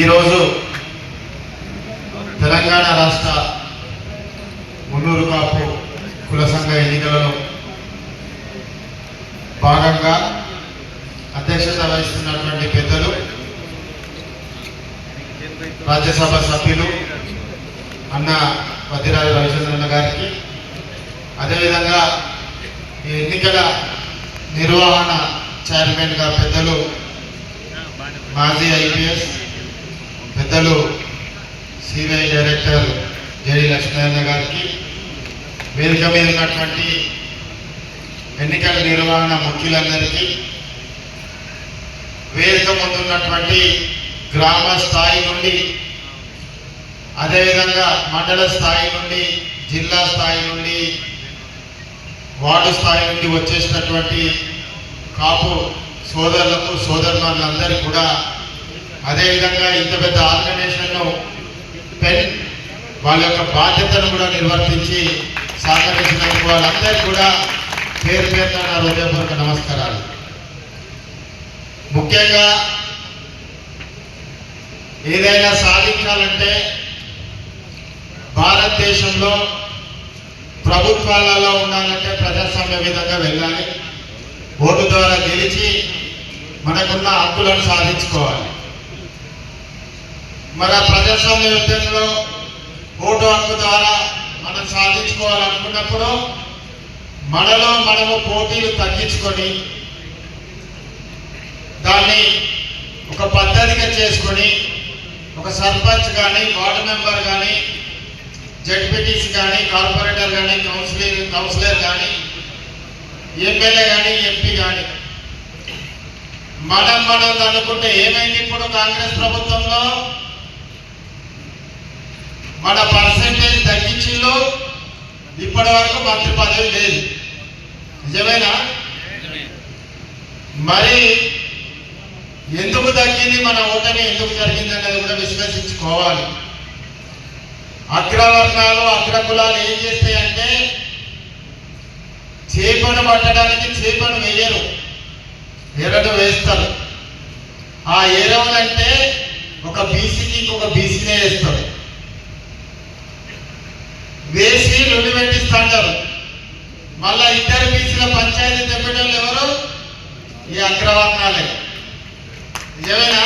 ఈరోజు తెలంగాణ రాష్ట్ర మున్నూరు కాపు కుల సంఘ ఎన్నికలలో భాగంగా అధ్యక్షత వహిస్తున్నటువంటి పెద్దలు రాజ్యసభ సభ్యులు అన్న వదిరాజు రవిచంద్రన్న గారికి. అదేవిధంగా ఈ ఎన్నికల నిర్వహణ చైర్మన్గా పెద్దలు మాజీ ఐపీఎస్ పెద్దలు సిబిఐ డైరెక్టర్ జడి లక్ష్మీనారాయణ గారికి వేదిక మీద ఉన్నటువంటి ఎన్నికల నిర్వహణ ముఖ్యులందరికీ వేదిక ముందు ఉన్నటువంటి గ్రామ స్థాయి నుండి అదేవిధంగా మండల స్థాయి నుండి జిల్లా స్థాయి నుండి వార్డు స్థాయి నుండి వచ్చేసినటువంటి కాపు సోదరులకు సోదరులందరికీ కూడా అదేవిధంగా ఇంత పెద్ద ఆర్గనైజేషన్ను పెన్ వాళ్ళ యొక్క బాధ్యతను కూడా నిర్వర్తించి సహకరించినందుకు వాళ్ళందరికీ కూడా పేరు పేరున నా హృదయపూర్వక నమస్కారాలు. ముఖ్యంగా ఏదైనా సాధించాలంటే భారతదేశంలో ప్రభుత్వాలలో ఉండాలంటే ప్రజాస్వామ్య విధంగా వెళ్ళాలి. ఓటు ద్వారా గెలిచి మనకున్న హక్కులను సాధించుకోవాలి. మన ప్రజాస్వామ్య యుద్ధంలో ఓటు హక్కు ద్వారా మనం సాధించుకోవాలనుకున్నప్పుడు మనలో మనము పోటీలు తగ్గించుకొని దాన్ని ఒక పద్ధతిగా చేసుకొని ఒక సర్పంచ్ కానీ వార్డు మెంబర్ కానీ జడ్పీటీసీ కానీ కార్పొరేటర్ కానీ కౌన్సిలర్ కౌన్సిలర్ కానీ ఎమ్మెల్యే కానీ ఎంపీ కానీ. మనం మనం అనుకుంటే ఏమైంది ఇప్పుడు కాంగ్రెస్ ప్రభుత్వంలో? మన పర్సంటేజ్ తగ్గించిందో ఇప్పటి వరకు మంత్రి పదవి లేదు. నిజమేనా? మరి ఎందుకు తగ్గింది? మన ఓటమి ఎందుకు జరిగింది అనేది కూడా విశ్లేషించుకోవాలి. అగ్రవర్ణాలు అగ్రకులాలు ఏం చేస్తాయంటే చేపను పట్టడానికి చేపను వేయరు. ఎరడు వేస్తారు. ఆ ఎరవలంటే ఒక బీసీకి ఇంకొక బీసీనే వేస్తారు. వేసి లొల్లి పెట్టిస్తాంటారు మళ్ళా ఇద్దరు బీసీల పంచాయతీ తెప్పటం ఎవరు? ఈ అగ్రవర్ణాలే నిజమేనా?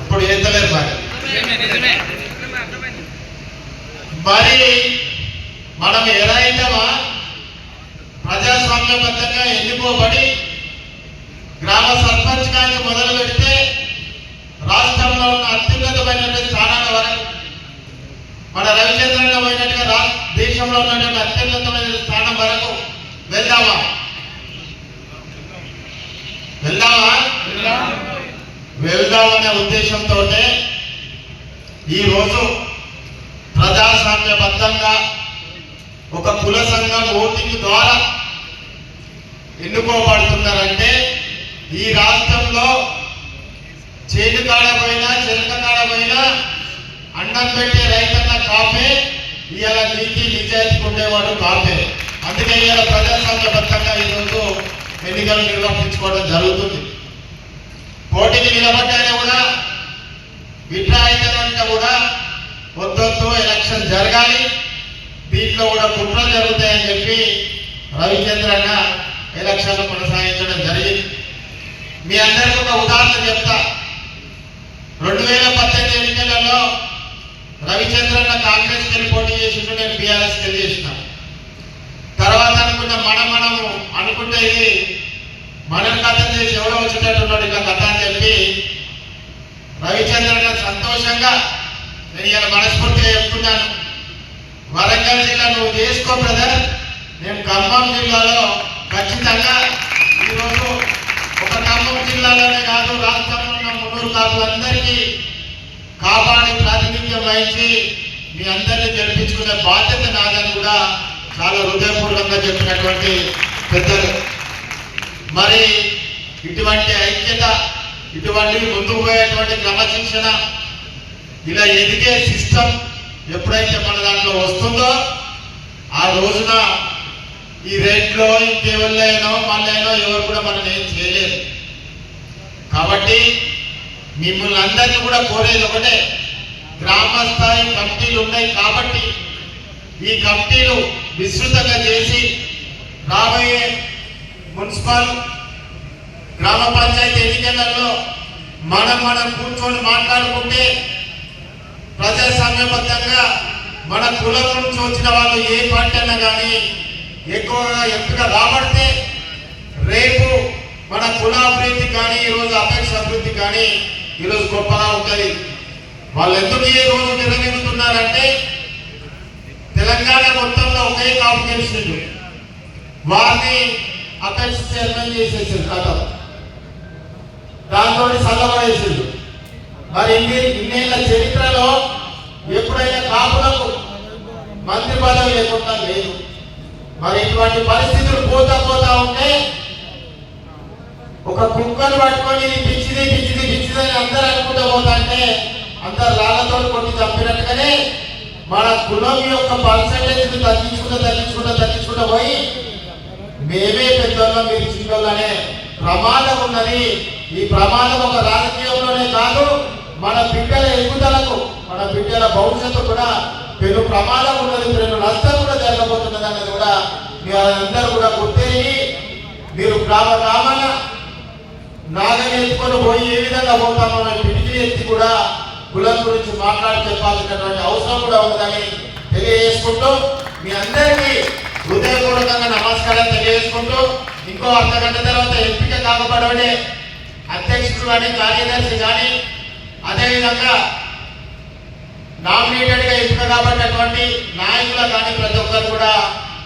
అప్పుడు ఎత్తలేరు మరి. మరి మనం ఎలా అయినామా ప్రజాస్వామ్యబద్ధంగా ఎన్నుకోబడి గ్రామ సర్పంచ్ కానీ మొదలు పెడితే రాష్ట్రంలో ఉన్న అత్యున్నతమైన ఉన్నటువంటి అత్యున్నతమైన స్థానం వరకు వెళ్దామా? వెళ్దామా? వెళ్దామనే ఉద్దేశంతో ఈరోజు ప్రజాస్వామ్యబద్ధంగా ఒక కుల సంఘం ఓటింగ్ ద్వారా ఎన్నుకోబడుతున్నారంటే ఈ రాష్ట్రంలో చేను కాడపోయినా చెలక అన్నం పెట్టే రైతన్న కాపే ఇవాళ నీతి నిజాయితీ ఉండేవాడు కాపే అందుకే ఇవాళ ప్రజాస్వామ్యబద్ధంగా ఈరోజు ఎన్నికలు నిర్వర్తించుకోవడం జరుగుతుంది. పోటీకి నిలబడ్డానే కూడా విడ్రా అయితే కూడా వద్దొద్దు ఎలక్షన్ జరగాలి. దీంట్లో కూడా కుట్రలు జరుగుతాయని చెప్పి రవిచంద్రన్న ఎలక్షన్లు కొనసాగించడం జరిగింది. మీ అందరికీ ఒక ఉదాహరణ చెప్తా. రెండు వేల పద్దెనిమిది ఎన్నికలలో రవిచంద్రన్న కాంగ్రెస్కి పోటీ చేసిండు నేను బీఆర్ఎస్కి చేసిన. తర్వాత అనుకున్న మన మనము అనుకుంటే ఇది మనం కథ చేసి ఎవడో వచ్చేటట్టున్నాడు ఇంకా కథ అని చెప్పి రవిచంద్రన్న సంతోషంగా నేను ఇలా మనస్ఫూర్తిగా చెప్తున్నాను. వరంగల్ జిల్లా నువ్వు చేసుకో బ్రదర్. నేను ఖమ్మం జిల్లాలో ఖచ్చితంగా ఈరోజు ఒక ఖమ్మం జిల్లాలోనే కాదు రాష్ట్రంలో ఉన్న మున్నూరు కాపులందరికీ కాపాడి ప్రాతినిధ్యం వహించి మీ అందరినీ గెలిపించుకునే బాధ్యత నాదని కూడా చాలా హృదయపూర్వకంగా చెప్పినటువంటి పెద్దలు. మరి ఇటువంటి ఐక్యత ఇటువంటి ముందుకు పోయేటువంటి క్రమశిక్షణ ఇలా ఎదిగే సిస్టమ్ ఎప్పుడైతే మన దాంట్లో వస్తుందో ఆ రోజున ఈ రేట్లో ఇంకెవరినో మళ్ళైనో ఎవరు కూడా మనం ఏం చేయలేదు కాబట్టి మిమ్మల్ని అందరినీ కూడా కోరేది ఒకటే గ్రామ స్థాయి కమిటీలు ఉన్నాయి కాబట్టి ఈ కమిటీలు విస్తృతంగా చేసి రాబోయే మున్సిపల్ గ్రామ పంచాయతీ ఎన్నికలలో మనం మనం కూర్చొని మాట్లాడుకుంటే ప్రజాస్వామ్యబద్ధంగా మన కులం నుంచి వచ్చిన వాళ్ళు ఏ పార్టీ అన్నా కానీ ఎక్కువగా ఎంపిక రాబడితే రేపు మన కుల అభివృద్ధి కానీ ఈరోజు అపేక్ష అభివృద్ధి కానీ ఈరోజు గొప్పగా ఉంటుంది వాళ్ళు ఎందుకు ఈ రోజు నిర్వహిస్తున్నారంటే తెలంగాణ మొత్తంలో ఒకే కాపు వారిని అపేక్ష చైర్మన్ చేసేసారు కథ. దాంతో సల్లబడేసిండు మరి ఇన్ని ఇన్నేళ్ళ చరిత్రలో ఎప్పుడైనా కాపులకు మంత్రి పదవి లేకుండా లేదు. మరి ఇటువంటి పరిస్థితులు పోతా పోతా ఉంటే ఒక కుక్కను పట్టుకొని పిచ్చిది పిచ్చిది పిచ్చిది అని అందరు అనుకుంటూ పోతాంటే అందరు రాళ్ళతో కొట్టి చంపినట్టుగానే మన కులం యొక్క పర్సంటేజ్ తగ్గించుకుంటూ తగ్గించుకుంటూ తగ్గించుకుంటూ పోయి మేమే పెద్దోళ్ళం మీరు చిన్నోళ్ళనే. ప్రమాదం ఉన్నది. ఈ ప్రమాదం ఒక రాజకీయంలోనే కాదు మన బిడ్డల ఎదుగుదలకు మన బిడ్డల భవిష్యత్తు కూడా పెను ప్రమాదం ఉన్నది పెను నష్టం కూడా జరగబోతున్నది అనేది కూడా మీరు అందరూ కూడా గుర్తెరిగి మీరు గ్రామ గ్రామాన నాగని ఎత్తుకొని పోయి ఏ విధంగా పోతామో అనే పిడికి ఎత్తి కూడా కులం గురించి మాట్లాడి చెప్పాల్సినటువంటి అవసరం కూడా ఉందని తెలియజేసుకుంటూ మీ అందరికీ హృదయపూర్వకంగా నమస్కారం తెలియజేసుకుంటూ ఇంకో అర్ధ గంట తర్వాత ఎంపిక కాకపడే అధ్యక్షుడు కానీ కార్యదర్శి కానీ అదేవిధంగా నామినేటెడ్గా ఎంపిక కాబట్టినటువంటి నాయకుల కానీ ప్రతి ఒక్కరు కూడా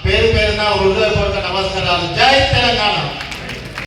పేరు పేరున హృదయపూర్వక నమస్కారాలు. జై తెలంగాణ!